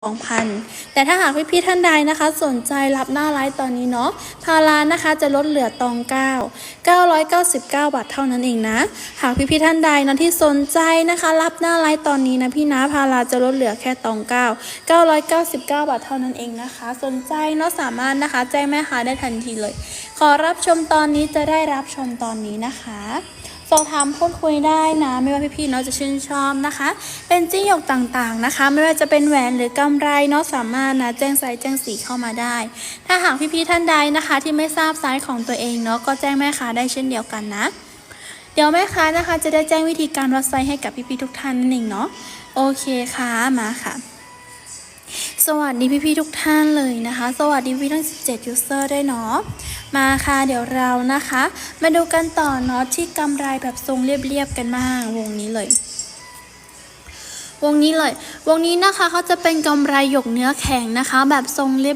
2,000 แต่ถ้าหากพี่พี่ๆท่านใดนะคะ สนใจรับหน้าไลฟ์ตอนนี้เนาะพารานะคะจะลดเหลือตอง 9 999 บาทเท่านั้นเองนะ หากพี่พี่ๆท่านใดนะที่สนใจนะคะ รับหน้าไลฟ์ตอนนี้นะพี่นะพาราจะลดเหลือแค่ตอง 9 999 บาทเท่านั้นเองนะคะ สนใจเนาะสามารถนะคะแจ้งแม่ค้าได้ทันทีเลย ขอรับชมตอนนี้จะได้รับชมตอนนี้นะคะ สอบถามพูดคุยได้นะ ไม่ว่าพี่ๆเนาะจะชื่นชอบนะคะ เป็นจิ้งหยกต่างๆนะคะ ไม่ว่าจะเป็นแหวนหรือกำไรเนาะสามารถนะแจ้งไซส์แจ้งสีเข้ามาได้ ถ้าหากพี่ๆท่านใดนะคะ ที่ไม่ทราบไซส์ของตัวเองเนาะก็แจ้งแม่ค้าได้เช่นเดียวกันนะเดี๋ยวแม่ค้านะคะ จะได้แจ้งวิธีการวัดไซส์ให้กับพี่ๆทุกท่านนั่นเองเนาะโอเคค่ะมาค่ะ สวัสดีพี่ๆทุกท่านเลยนะคะ สวัสดีพี่ทั้ง 17 user ด้วยเนาะมาค่ะเดี๋ยวเรานะคะ มาดูกันต่อเนาะที่กำไรแบบทรงเรียบๆกันบ้างวงนี้เลยวงนี้เลย วงนี้นะคะเขาจะเป็นกำไรหยกเนื้อแข็งนะคะ แบบทรงเรียบ